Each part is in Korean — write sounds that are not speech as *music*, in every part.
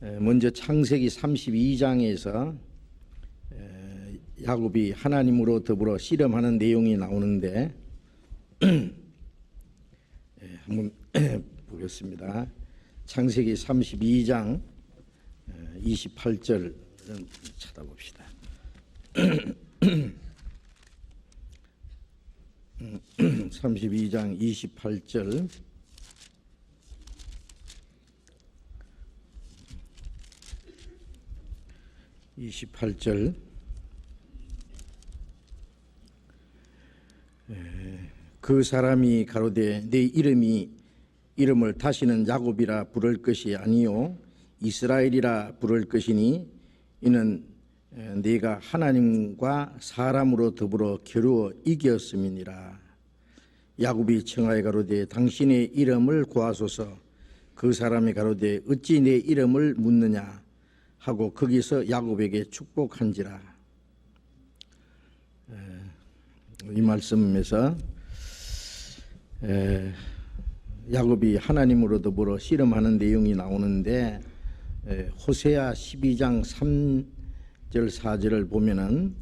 에, 먼저 창세기 32장에서 야곱이 하나님으로 더불어 씨름하는 내용이 나오는데 *clears throat* 에, 한번 *clears throat* 보겠습니다. 창세기 32장 28절 찾아봅시다. *clears throat* 32장 28절 (28절) 그 사람이 가로되 내 이름이 이름을 다시는 야곱이라 부를 것이 아니요 이스라엘이라 부를 것이니 이는 에, 네가 하나님과 사람으로 더불어 겨루어 이겼음이니라. 야곱이 청하여 가로되 당신의 이름을 구하소서. 그 사람이 가로되 어찌 내 이름을 묻느냐 하고 거기서 야곱에게 축복한지라 에, 이 말씀에서 에, 야곱이 하나님으로 더불어 씨름하는 내용이 나오는데 에, 호세아 12장 3절 4절을 보면은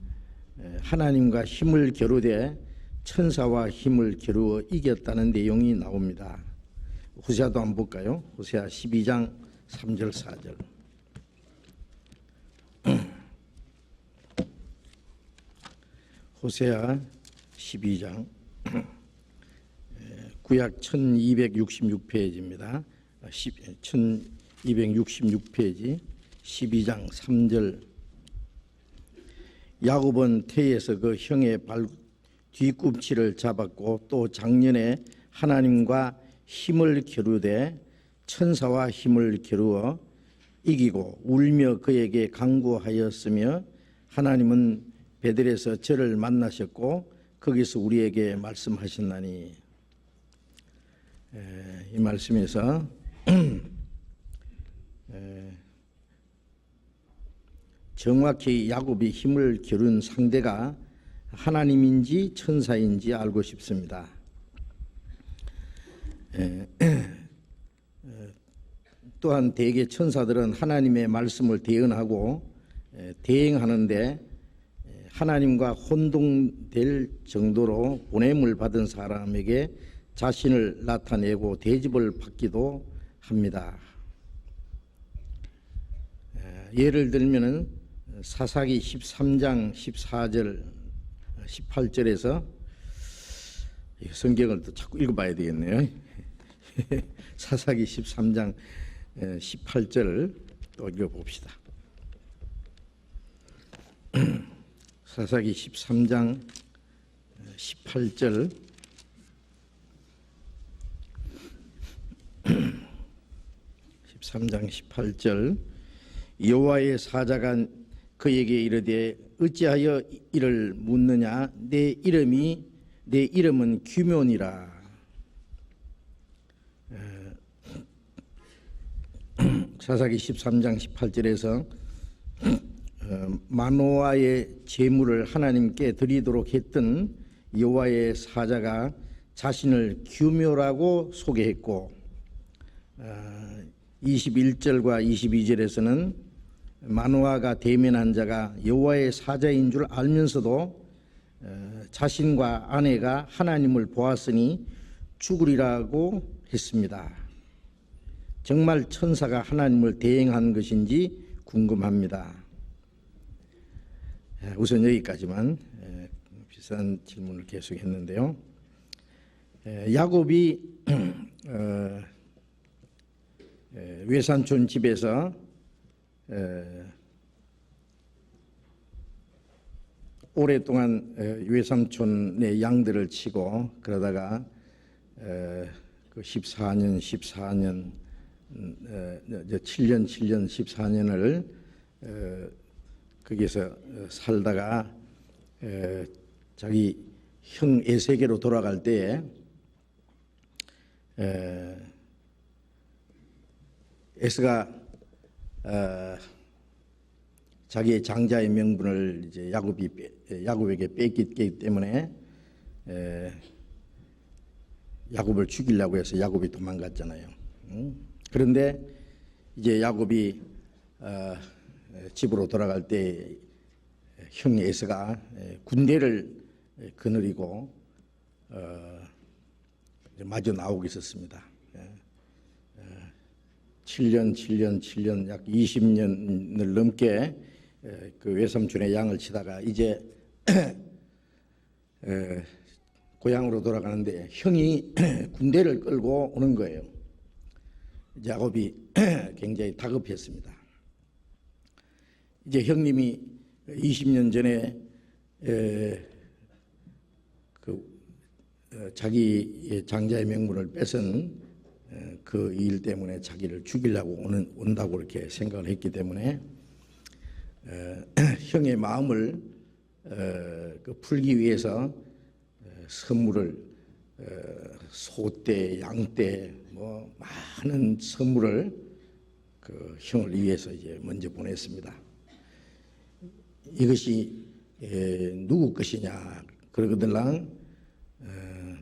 에, 하나님과 힘을 겨루되 천사와 힘을 겨루어 이겼다는 내용이 나옵니다. 호세아도 한번 볼까요? 호세아 12장 3절 4절. 호세아 12장 구약 1266페이지입니다. 1266페이지 12장 3절 야곱은 태에서 그 형의 발 뒤꿈치를 잡았고 또 작년에 하나님과 힘을 겨루되 천사와 힘을 겨루어 이기고 울며 그에게 강구하였으며 하나님은 베들에서 저를 만나셨고 거기서 우리에게 말씀하셨나니 에, 이 말씀에서 *clears throat* 에, 정확히 야곱이 힘을 겨룬 상대가 하나님인지 천사인지 알고 싶습니다. 에, *clears throat* 또한 대개 천사들은 하나님의 말씀을 대언하고 대행하는데 하나님과 혼동될 정도로 보냄을 받은 사람에게 자신을 나타내고 대접을 받기도 합니다. 예를 들면은 사사기 13장 14절 18절에서 성경을 또 자꾸 읽어봐야 되겠네요. *laughs* 사사기 13장 18절 또 읽어봅시다. *clears throat* 사사기 13장 18절. 13장 18절. 여호와의 사자가 그에게 이르되 어찌하여 이를 묻느냐? 내 이름이 내 이름은 규면이라. *clears throat* 사사기 13장 18절에서 어, 마노아의 제물을 하나님께 드리도록 했던 여호와의 사자가 자신을 규묘라고 소개했고 21절과 어, 22절에서는 마노아가 대면한 자가 여호와의 사자인 줄 알면서도 어, 자신과 아내가 하나님을 보았으니 죽으리라고 했습니다. 정말 천사가 하나님을 대행한 것인지 궁금합니다. 우선 여기까지만 비싼 질문을 계속했는데요. 야곱이 *clears throat* 어, 외삼촌 집에서 오랫동안 외삼촌의 양들을 치고 그러다가 그 14년, 14년, 7년, 7년, 14년을 거기서 살다가 자기 형 에세게로 돌아갈 때에 에스가 어, 자기의 장자의 명분을 이제 야곱이 야곱에게 뺏기 때문에 에, 야곱을 죽이려고 해서 야곱이 도망갔잖아요. 응? 그런데 이제 야곱이 어, 집으로 돌아갈 때 형 에서가 군대를 거느리고 어, 마주 나오고 있었습니다. 예. 어, 7년, 7년, 7년, 약 20년을 넘게 에, 그 외삼촌의 양을 치다가 이제 *clears throat* 에, 고향으로 돌아가는데 형이 *clears throat* 군대를 끌고 오는 거예요. 야곱이 *clears throat* 굉장히 다급했습니다. 이제 형님이 20년 전에 에, 그 어, 자기의 장자의 명분을 뺏은 그일 때문에 자기를 죽이려고 오는 온다고 이렇게 생각을 했기 때문에 어, *clears throat* 형의 마음을 어, 그 풀기 위해서 어, 선물을 어, 소떼, 양떼 뭐 많은 선물을 그 형을 위해서 이제 먼저 보냈습니다. 이것이 에, 누구 것이냐 그러거들랑 어,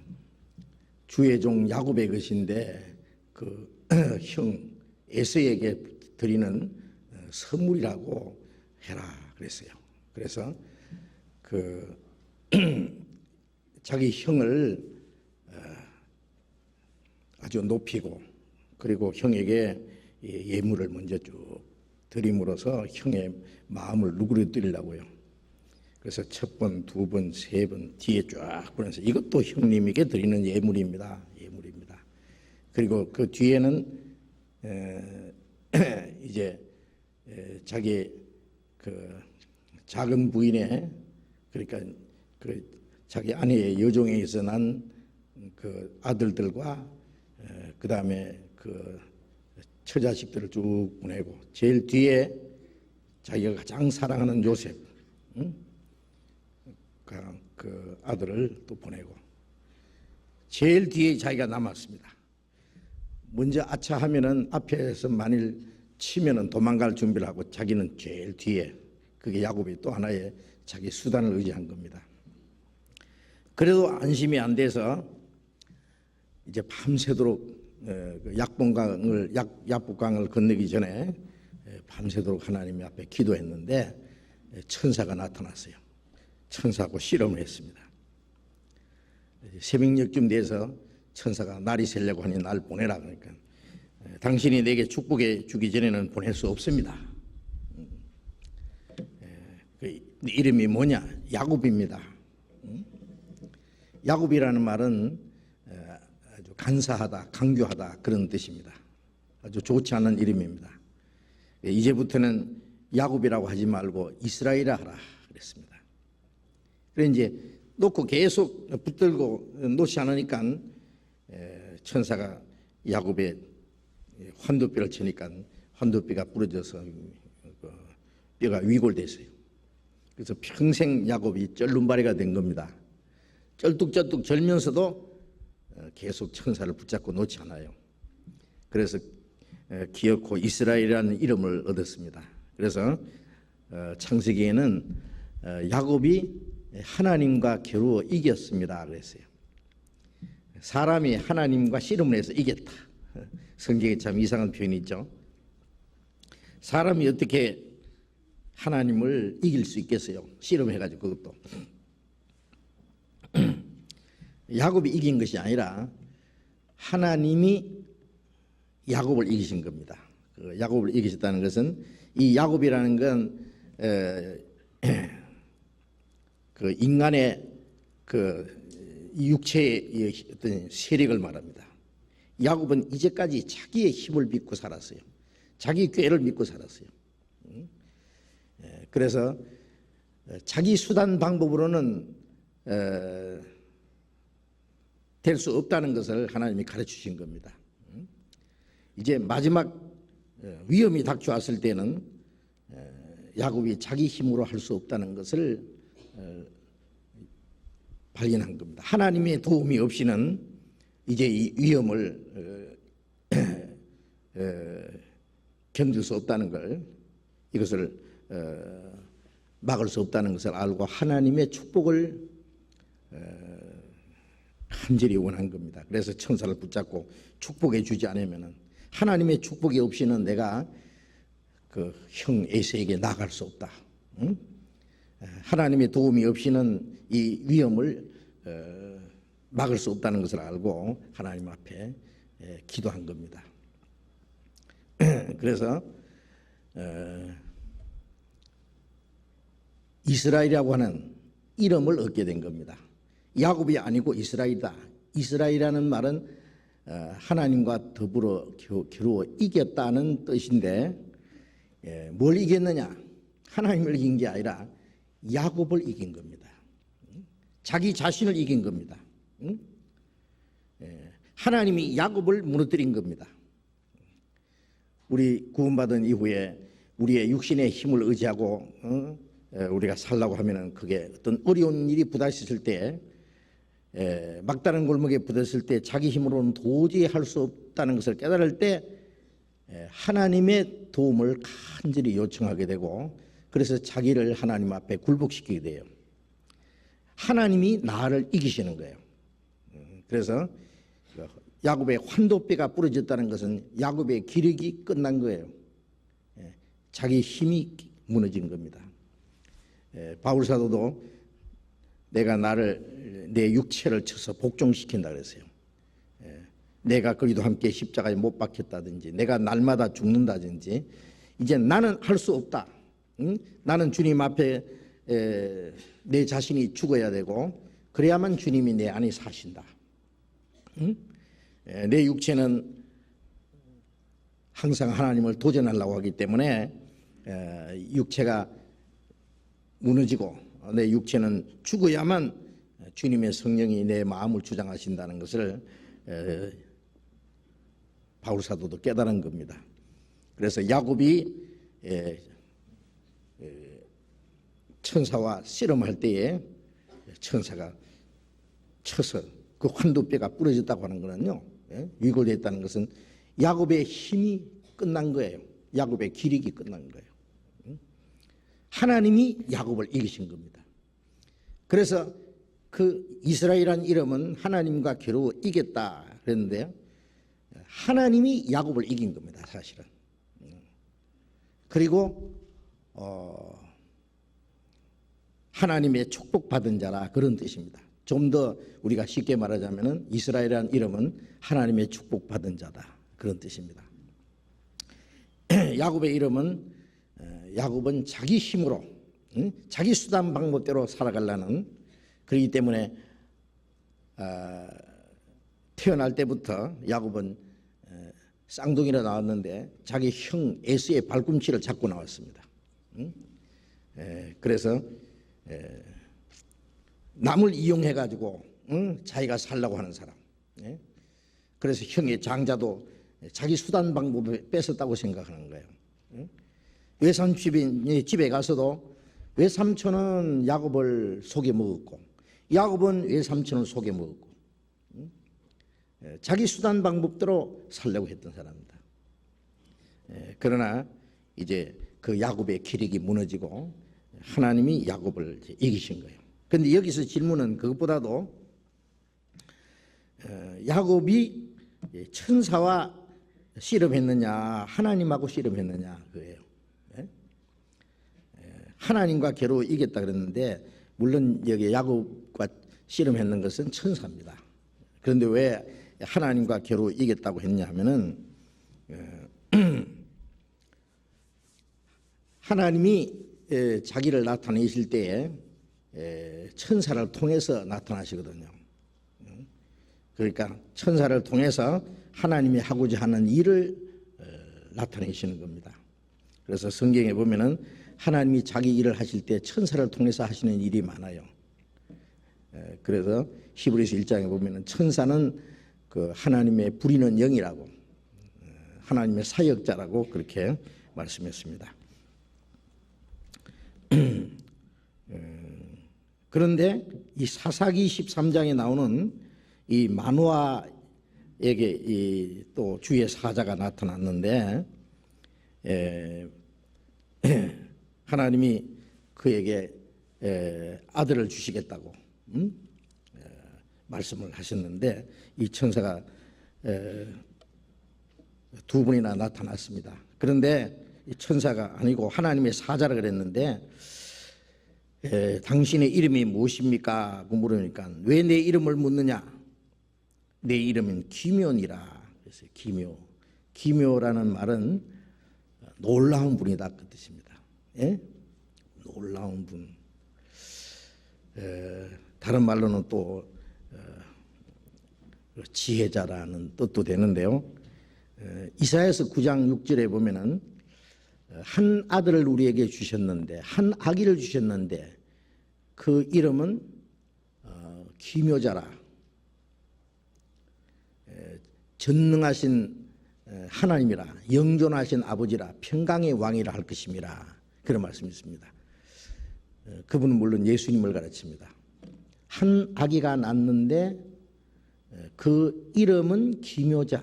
주의 종 야곱의 것인데 그 *clears throat* 형 에서에게 드리는 어, 선물이라고 해라 그랬어요. 그래서 그 *clears throat* 자기 형을 어, 아주 높이고 그리고 형에게 이 예물을 먼저 쭉 드림으로써 형의 마음을 누그러뜨리려고요. 그래서 첫 번, 두 번, 세 번 뒤에 쫙 보내서 이것도 형님에게 드리는 예물입니다. 예물입니다. 그리고 그 뒤에는 에, *clears throat* 이제 에, 자기 그 작은 부인의 그러니까 그 자기 아내의 여종에서 난 그 아들들과 그 다음에 그 처자식들을 쭉 보내고 제일 뒤에 자기가 가장 사랑하는 요셉 응? 그, 그 아들을 또 보내고 제일 뒤에 자기가 남았습니다. 먼저 아차 하면은 앞에서 만일 치면은 도망갈 준비를 하고 자기는 제일 뒤에 그게 야곱이 또 하나의 자기 수단을 의지한 겁니다. 그래도 안심이 안 돼서 이제 밤새도록 약봉강을 약 약북강을 건너기 전에 에, 밤새도록 하나님 앞에 기도했는데 에, 천사가 나타났어요. 천사하고 실험을 했습니다. 새벽녘쯤 돼서 천사가 날이 새려고 하니 날 보내라 그러니까 에, 당신이 내게 축복해 주기 전에는 보낼 수 없습니다. 음. 에, 그 이름이 뭐냐? 야곱입니다. 음? 야곱이라는 말은 간사하다, 강교하다 그런 뜻입니다. 아주 좋지 않은 이름입니다. 예, 이제부터는 야곱이라고 하지 말고 이스라엘이라 하라 그랬습니다. 그래 이제 놓고 계속 붙들고 놓지 않으니까 에, 천사가 야곱의 환도뼈를 치니까 환도뼈가 부러져서 그 뼈가 위골됐어요. 그래서 평생 야곱이 쩔눈바리가 된 겁니다. 쩔뚝쩔뚝 절면서도 어, 계속 천사를 붙잡고 놓지 않아요. 그래서 에, 기어코 이스라엘이라는 이름을 얻었습니다. 그래서 어, 창세기에는 어, 야곱이 하나님과 겨루어 이겼습니다. 그랬어요. 사람이 하나님과 씨름을 해서 이겼다. 성경에 참 이상한 표현이 있죠. 사람이 어떻게 하나님을 이길 수 있겠어요? 씨름해가지고 그것도. 야곱이 이긴 것이 아니라 하나님이 야곱을 이기신 겁니다. 그 야곱을 이기셨다는 것은 이 야곱이라는 건 에, *clears throat* 그 인간의 그 육체의 어떤 세력을 말합니다. 야곱은 이제까지 자기의 힘을 믿고 살았어요. 자기 꾀를 믿고 살았어요. 그래서 자기 수단 방법으로는 될 수 없다는 것을 하나님이 가르쳐 주신 겁니다. 음? 이제 마지막 어, 위험이 닥쳐왔을 때는 야곱이 자기 힘으로 할 수 없다는 것을 어, 발견한 겁니다. 하나님의 도움이 없이는 이제 이 위험을 어, 견딜 수 없다는 걸 이것을 막을 수 없다는 것을 알고 하나님의 축복을 간절히 원한 겁니다. 그래서 천사를 붙잡고 축복해 주지 않으면은 하나님의 축복이 없이는 내가 그 형 에세에게 나갈 수 없다. 응? 에, 하나님의 도움이 없이는 이 위험을 어, 막을 수 없다는 것을 알고 하나님 앞에 에, 기도한 겁니다. *clears throat* 그래서 어, 이스라엘이라고 하는 이름을 얻게 된 겁니다. 야곱이 아니고 이스라엘이다. 이스라엘이라는 말은 어, 하나님과 더불어 겨- 겨루어 이겼다는 뜻인데 예, 뭘 이겼느냐? 하나님을 이긴 게 아니라 야곱을 이긴 겁니다. 응? 자기 자신을 이긴 겁니다. 응? 예, 하나님이 야곱을 무너뜨린 겁니다. 우리 구원받은 이후에 우리의 육신의 힘을 의지하고 어? 에, 우리가 살라고 하면은 그게 어떤 어려운 일이 부딪혔을 때 에, 막다른 골목에 부딪혔을 때 자기 힘으로는 도저히 할 수 없다는 것을 깨달을 때 에, 하나님의 도움을 간절히 요청하게 되고 그래서 자기를 하나님 앞에 굴복시키게 돼요. 하나님이 나를 이기시는 거예요. 음, 그래서 야곱의 환도뼈가 부러졌다는 것은 야곱의 기력이 끝난 거예요. 예, 자기 힘이 무너진 겁니다. 예, 바울 사도도 내가 나를 내 육체를 쳐서 복종시킨다 그랬어요. 예, 내가 그리도 함께 십자가에 못 박혔다든지 내가 날마다 죽는다든지 이제 나는 할 수 없다. 응? 나는 주님 앞에 에, 내 자신이 죽어야 되고 그래야만 주님이 내 안에 사신다. 에, 내 육체는 항상 하나님을 도전하려고 하기 때문에 에, 육체가 무너지고 내 육체는 죽어야만 주님의 성령이 내 마음을 주장하신다는 것을 에, 바울 사도도 깨달은 겁니다. 그래서 야곱이 천사와 씨름할 때에 천사가 쳐서 그 환도뼈가 부러졌다고 하는 거는요 예? 위골됐다는 것은 야곱의 힘이 끝난 거예요. 야곱의 기력이 끝난 거예요. 응? 하나님이 야곱을 이기신 겁니다. 그래서 그 이스라엘이라는 이름은 하나님과 겨루 이겼다 그랬는데요. 하나님이 야곱을 이긴 겁니다. 사실은. 그리고 어, 하나님의 축복받은 자라 그런 뜻입니다. 좀 더 우리가 쉽게 말하자면은 이스라엘이라는 이름은 하나님의 축복받은 자다 그런 뜻입니다. *clears throat* 야곱의 이름은 어, 야곱은 자기 힘으로 응? 자기 수단 방법대로 살아가려는 그렇기 때문에 아, 태어날 때부터 야곱은 에, 쌍둥이로 나왔는데 자기 형 에스의 발꿈치를 잡고 나왔습니다. 응? 에, 그래서 에, 남을 이용해 가지고 응? 자기가 살라고 하는 사람. 예? 그래서 형의 장자도 자기 수단 방법을 뺏었다고 생각하는 거예요. 응? 외삼 집에, 집에 가서도 외삼촌은 야곱을 속여 먹었고 야곱은 외삼촌을 속여 먹었고 응? 예, 자기 수단 방법대로 살려고 했던 사람입니다. 예, 그러나 이제 그 야곱의 기력이 무너지고 하나님이 야곱을 이기신 거예요. 그런데 여기서 질문은 그것보다도 어, 야곱이 천사와 씨름했느냐 하나님하고 씨름했느냐 그예요. 하나님과 겨루 이겼다 그랬는데 물론 여기 야곱과 씨름했는 것은 천사입니다. 그런데 왜 하나님과 겨루 이겼다고 했냐 하면은 어, *clears throat* 하나님이 에, 자기를 나타내실 때에 에, 천사를 통해서 나타나시거든요. 응? 그러니까 천사를 통해서 하나님이 하고자 하는 일을 어, 나타내시는 겁니다. 그래서 성경에 보면은 하나님이 자기 일을 하실 때 천사를 통해서 하시는 일이 많아요. 에, 그래서 히브리서 1장에 보면은 천사는 그 하나님의 부리는 영이라고 어, 하나님의 사역자라고 그렇게 말씀했습니다. *clears throat* 그런데 이 사사기 13장에 나오는 이 마누아에게 이 또 주의 사자가 나타났는데 에, *clears throat* 하나님이 그에게 에, 아들을 주시겠다고 음? 에, 말씀을 하셨는데 이 천사가 에, 두 분이나 나타났습니다. 그런데 이 천사가 아니고 하나님의 사자라 그랬는데 에, 당신의 이름이 무엇입니까? 고 물으니까 왜 내 이름을 묻느냐? 내 이름은 기묘니라. 그래서 기묘. 기묘라는 말은 놀라운 분이다 그 뜻입니다. 예? 놀라운 분. 에, 다른 말로는 또 어, 지혜자라는 뜻도 되는데요. 에, 이사야서 9장 6절에 보면은 어, 한 아들을 우리에게 주셨는데 한 아기를 주셨는데 그 이름은 어, 기묘자라 에, 전능하신 에, 하나님이라 영존하신 아버지라 평강의 왕이라 할 것임이라 그런 말씀이 있습니다. 어, 그분은 물론 예수님을 가르칩니다. 한 아기가 낳는데 에, 그 이름은 기묘자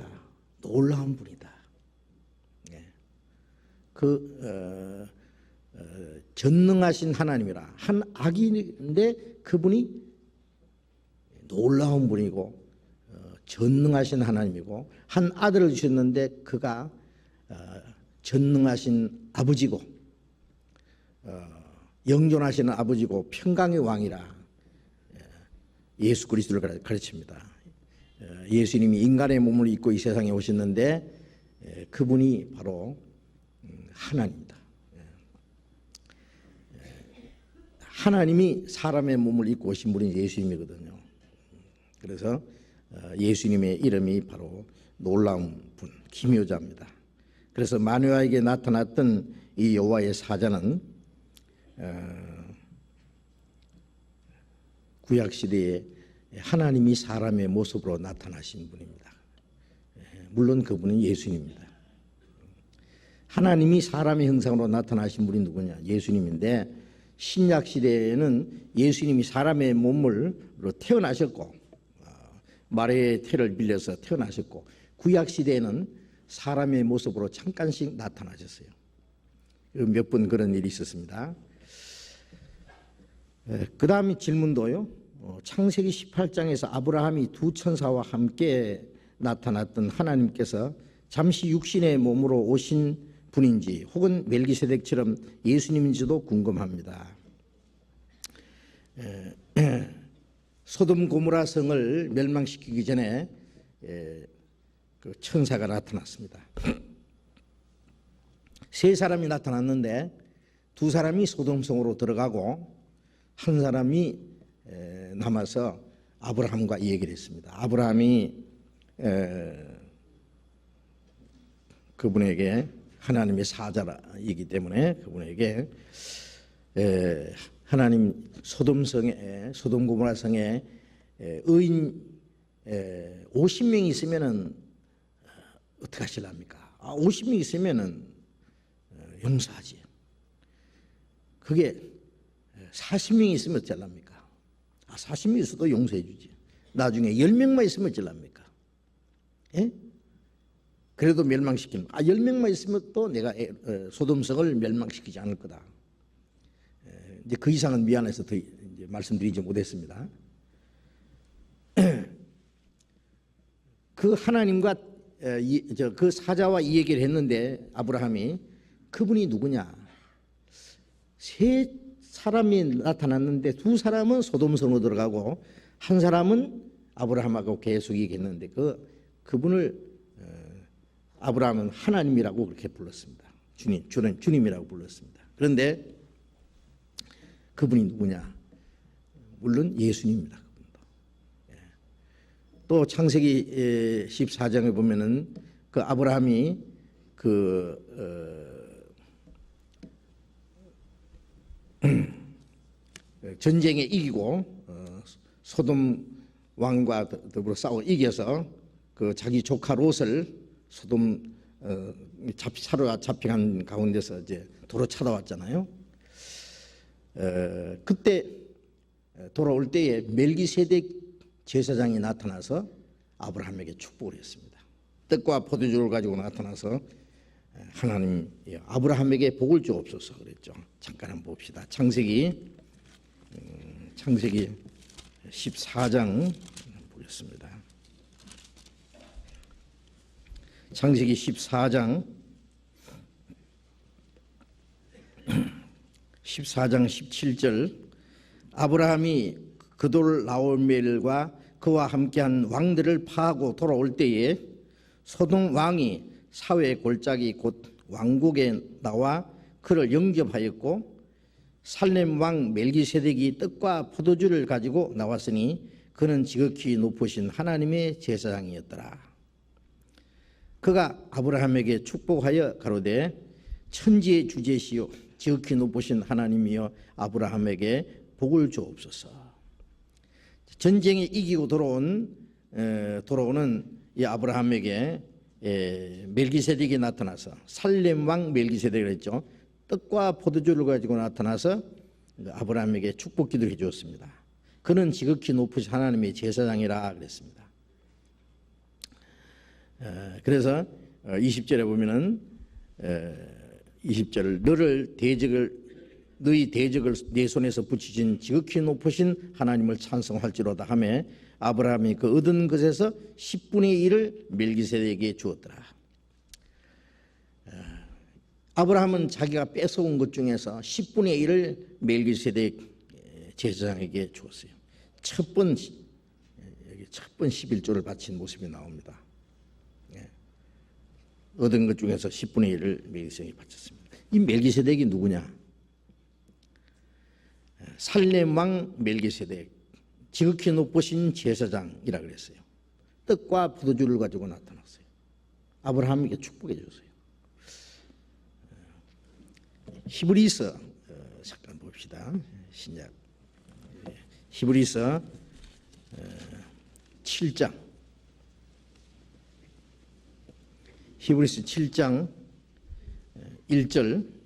놀라운 분이다. 예. 그 어, 어, 전능하신 하나님이라 한 아기인데 그분이 놀라운 분이고 어, 전능하신 하나님이고 한 아들을 주셨는데 그가 어, 전능하신 아버지고 어, 영존하시는 아버지고 평강의 왕이라 예, 예수 그리스도를 가르- 가르칩니다. 어, 예수님이 인간의 몸을 입고 이 세상에 오셨는데 예, 그분이 바로 음, 하나님입니다. 예. 예, 하나님이 사람의 몸을 입고 오신 분이 예수님이거든요. 그래서 어, 예수님의 이름이 바로 놀라운 분, 기묘자입니다. 그래서 마누아에게 나타났던 이 여호와의 사자는 어, 구약 시대에 하나님이 사람의 모습으로 나타나신 분입니다. 예, 물론 그분은 예수님입니다. 하나님이 사람의 형상으로 나타나신 분이 누구냐? 예수님인데 신약 시대에는 예수님이 사람의 몸으로 태어나셨고 어, 마리의 태를 빌려서 태어나셨고 구약 시대에는 사람의 모습으로 잠깐씩 나타나셨어요. 몇 번 그런 일이 있었습니다. 그 다음 질문도요. 어, 창세기 18장에서 아브라함이 두 천사와 함께 나타났던 하나님께서 잠시 육신의 몸으로 오신 분인지 혹은 멜기세덱처럼 예수님인지도 궁금합니다. 에, *clears throat* 소돔 고모라 성을 멸망시키기 전에 에, 그 천사가 나타났습니다. *clears throat* 세 사람이 나타났는데 두 사람이 소돔성으로 들어가고 한 사람이 에, 남아서 아브라함과 이 얘기를 했습니다. 아브라함이 에, 그분에게 하나님의 사자이기 때문에 그분에게 에, 하나님 소돔성에 소돔 고모라 성에 에, 의인 에, 50명이 있으면은 어떻게 하실랍니까? 아, 50명 있으면은 어, 용서하지. 그게 40명이 있으면 어쩔랍니까? 아, 40명 있어도 용서해 주지. 나중에 10명만 있으면 어쩔랍니까? 예? 그래도 멸망시키는 아, 10명만 있으면 또 내가 에, 어, 소돔성을 멸망시키지 않을 거다. 에, 이제 그 이상은 미안해서 더 이제 말씀드리지 못했습니다. *clears throat* 그 하나님과 저그 사자와 이 얘기를 했는데 아브라함이 그분이 누구냐? 세 사람이 나타났는데 두 사람은 소돔성으로 들어가고 한 사람은 아브라함하고 계속 얘기했는데 그 그분을 어, 아브라함은 하나님이라고 그렇게 불렀습니다. 주님, 주님, 주님이라고 불렀습니다. 그런데 그분이 누구냐? 물론 예수님입니다. 그분도. 예. 또 창세기 14장에 보면은 그 아브라함이 그 어, 전쟁에 이기고 어, 소돔 왕과 더- 더불어 싸워 이겨서 그 자기 조카 롯을 소돔 어, 잡 사로가 잡혀간 가운데서 이제 도로 찾아왔잖아요. 어, 그때 돌아올 때에 멜기세덱 제사장이 나타나서 아브라함에게 축복을 했습니다. 떡과 포도주를 가지고 나타나서 하나님 예, 아브라함에게 복을 주옵소서 그랬죠. 잠깐 한번 봅시다. 창세기 음, 창세기 14장 보겠습니다. 창세기 14장 14장 17절 아브라함이 그돌 라오멜과 그와 함께한 왕들을 파하고 돌아올 때에 소동 왕이 사회 골짜기 곧 왕국에 나와 그를 영접하였고 살렘 왕 멜기세덱이 떡과 포도주를 가지고 나왔으니 그는 지극히 높으신 하나님의 제사장이었더라. 그가 아브라함에게 축복하여 가로되 천지의 주제시요 지극히 높으신 하나님이여 아브라함에게 복을 주옵소서. 전쟁에 이기고 돌아온 에, 돌아오는 이 아브라함에게 에, 멜기세덱이 나타나서 살렘 왕 멜기세덱을 했죠. 떡과 포도주를 가지고 나타나서 아브라함에게 축복 기도를 해주었습니다. 그는 지극히 높으신 하나님의 제사장이라 그랬습니다. 에, 그래서 20절에 보면은 20절 너를 대적을 너희 대적을 내 손에서 붙이신 지극히 높으신 하나님을 찬송할지로다 하매 아브라함이 그 얻은 것에서 10분의 1을 멜기세덱에게 주었더라. 아브라함은 자기가 뺏어온 것 중에서 10분의 1을 멜기세덱 제사장에게 주었어요. 첫번 첫번 11조를 바친 모습이 나옵니다. 예. 얻은 것 중에서 10분의 1을 멜기세덱에 바쳤습니다. 이 멜기세덱이 누구냐? 살렘 왕 멜기세덱 지극히 높으신 제사장이라 그랬어요. 떡과 포도주를 가지고 나타났어요. 아브라함에게 축복해 줬어요. 히브리서 어, 잠깐 봅시다. 신약. 히브리서 7장. 히브리서 7장 1절.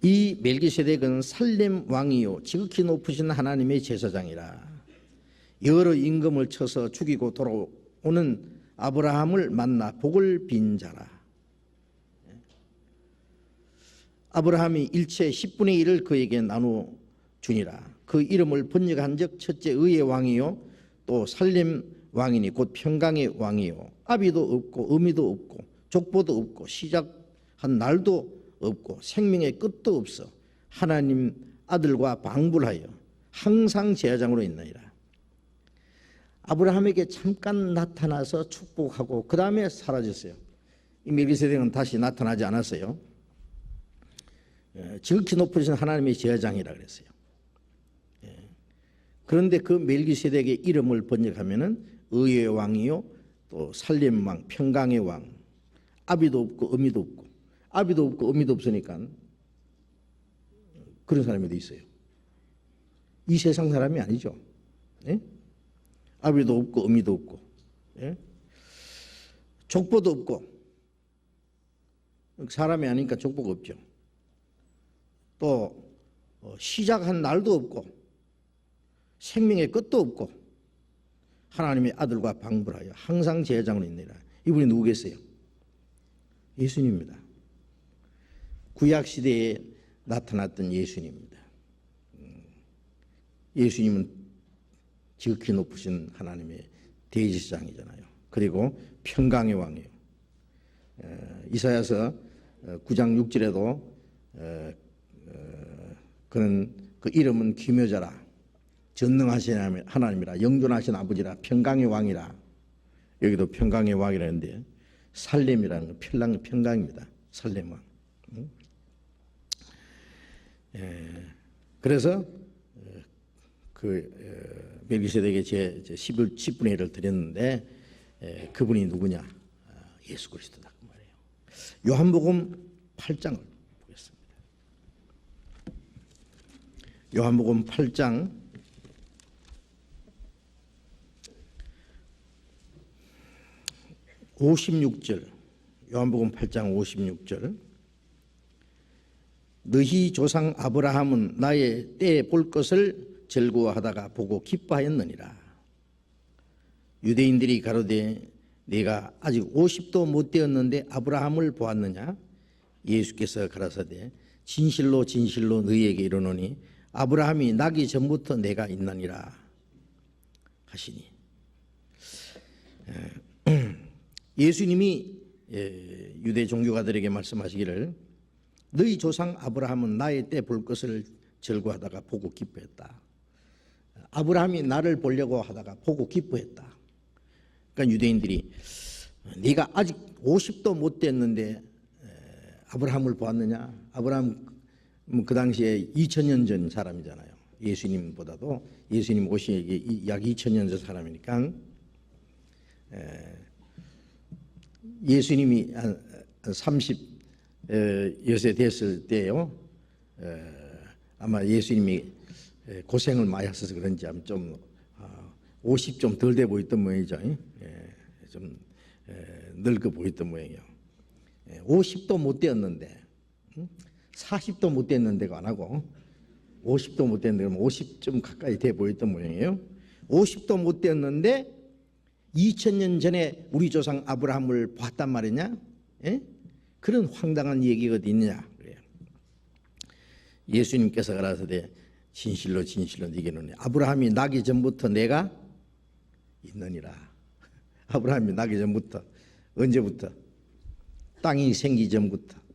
이 멜기세덱은 살렘 왕이요 지극히 높으신 하나님의 제사장이라. 여러 임금을 쳐서 죽이고 돌아오는 아브라함을 만나 복을 빈 자라 아브라함이 일체 10분의 1을 그에게 나누어 주니라. 그 이름을 번역한 적 첫째 의의 왕이요 또 살림 왕이니 곧 평강의 왕이요. 아비도 없고 의미도 없고 족보도 없고 시작한 날도 없고 생명의 끝도 없어 하나님 아들과 방불하여 항상 제사장으로 있나이라. 아브라함에게 잠깐 나타나서 축복하고 그 다음에 사라졌어요. 이 멜기세덱은 다시 나타나지 않았어요. 예, 지극히 높으신 하나님의 제사장이라 그랬어요 그런데 그 멜기세덱의 이름을 번역하면은 의의 왕이요 또 살렘 왕, 평강의 왕, 아비도 없고 의미도 없고 아비도 없고 의미도 없으니까 그런 사람이 도 있어요. 이 세상 사람이 아니죠. 예? 아비도 없고 의미도 없고 예? 족보도 없고 사람이 아니니까 족보가 없죠. 또 어, 시작한 날도 없고 생명의 끝도 없고 하나님의 아들과 방불하여 항상 제장으로 있느라 이분이 누구겠어요? 예수님입니다. 구약 시대에 나타났던 예수님입니다. 음, 예수님은 지극히 높으신 하나님의 대지장이잖아요. 그리고 평강의 왕이에요. 이사야서 9장 어, 6절에도 어, 그는 그 이름은 기묘자라 전능하신 하나님이라 영존하신 아버지라 평강의 왕이라 여기도 평강의 왕이라는데 살렘이라는 건 평강, 평강입니다. 살렘 왕. 예, 그래서 어, 그 어, 멜기세덱에 제 10을 10분의 1을 드렸는데 예, 그분이 누구냐? 아, 예수 그리스도다 그 말이에요. 요한복음 8장을 보겠습니다. 요한복음 8장. 56절. 요한복음 8장 56절. 너희 조상 아브라함은 나의 때에 볼 것을 즐거워하다가 보고 기뻐하였느니라. 유대인들이 가로되 네가 아직 50도 못 되었는데 아브라함을 보았느냐? 예수께서 가라사대 진실로 진실로 너희에게 이르노니 아브라함이 나기 전부터 내가 있나니라 하시니 *clears throat* 예수님이 예, 유대 종교가들에게 말씀하시기를 너희 조상 아브라함은 나의 때 볼 것을 절구하다가 보고 기뻐했다. 아브라함이 나를 보려고 하다가 보고 기뻐했다. 그러니까 유대인들이 네가 아직 50도 못 됐는데 아브라함을 보았느냐? 아브라함 뭐 그 당시에 2000년 전 사람이잖아요. 예수님보다도 예수님 오시기 약 2000년 전 사람이니까 예수님이 한 30 여세 됐을 때요. 아마 예수님이 고생을 많이 하셔서 그런지 좀 50 좀 덜 돼 보였던 모양이죠. 예, 좀 늙어 보였던 모양이요. 50도 못 되었는데 40도 못 됐는 데가 안 하고 50도 못 됐는데 그럼 50좀 가까이 돼 보였던 모양이에요. 50도 못 됐는데 2000년 전에 우리 조상 아브라함을 봤단 말이냐? 예? 그런 황당한 얘기가 어디 있느냐? 그래요. 예수님께서 가라사대 진실로 진실로 네게는 아브라함이 나기 전부터 내가 있느니라. *laughs* 아브라함이 나기 전부터 언제부터 땅이 생기 전부터 예,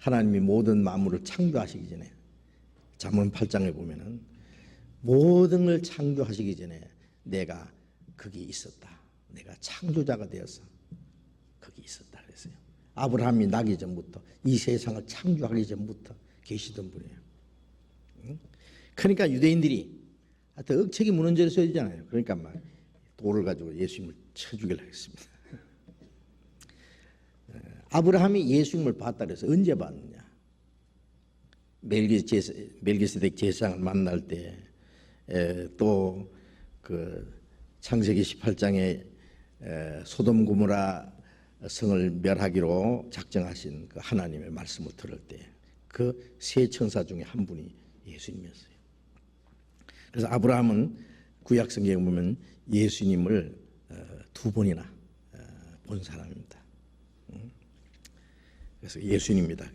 하나님이 모든 만물을 창조하시기 전에 잠언 8장에 보면은 모든 걸 창조하시기 전에 내가 거기 있었다. 내가 창조자가 되어서 거기 있었다 그랬어요. 아브라함이 나기 전부터 이 세상을 창조하기 전부터 계시던 분이에요. 응? 그러니까 유대인들이 하여튼 억척이 무너져 소리잖아요. 그러니까 막 돌을 가지고 예수님을 쳐 죽이려 했습니다. 아브라함이 예수님을 봤다 그래서 언제 봤느냐? 멜기세덱 제사장을 만날 때또 그 창세기 18장에 소돔 고모라 성을 멸하기로 작정하신 그 하나님의 말씀을 들을 때 그 세 천사 중에 한 분이 예수님이었어요. 그래서 아브라함은 구약 성경에 보면 예수님을 어, 두 번이나 어, 본 사람입니다. 그래서 예수님입니다.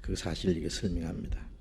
그 사실을 설명합니다.